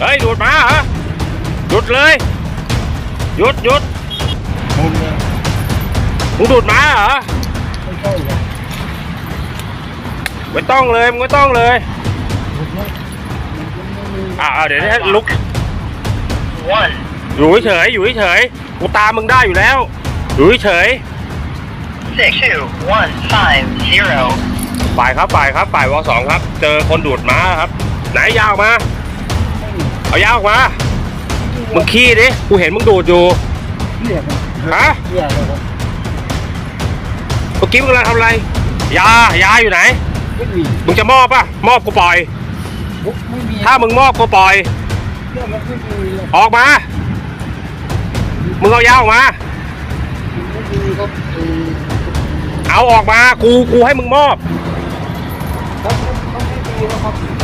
เฮ้ยดูดมาเหรอหยุดเลย หยุดหยุดมุมเนี่ยมึงดูดมาเหรอ ไม่ใช่หรอกไม่ต้องเลยมึงไม่ต้องเลย มุมเนี่ยอ่าเดี๋ยวให้ลุก One. อยู่เฉยๆอยู่เฉยๆกูตามมึงได้อยู่แล้ว อยู่เฉย Six two one five zero. ๆฝ่ายครับฝ่ายครับฝ่ายวสองครับ เจอคนดูดม้าครับ ไหนยาวมา เอายาวออกมา มึงขี้ดิ กูเห็นมึงดูดอยู่ เรียกมันฮะ เรียกเลยครับเมื่อกี้มึงกำลังทำอะไร ยา ยาอยู่ไหน ไม่มีมึงจะมอบป่ะ มอบกูปล่อย ไม่มีถ้ามึงมอบกูปล่อย เรื่องมันไม่มีเลยออกมา มึงเอายาออกมา ไม่มีครับเออเอาออกมา กู กูให้มึงมอบเขาเขาไม่มีแล้วครับ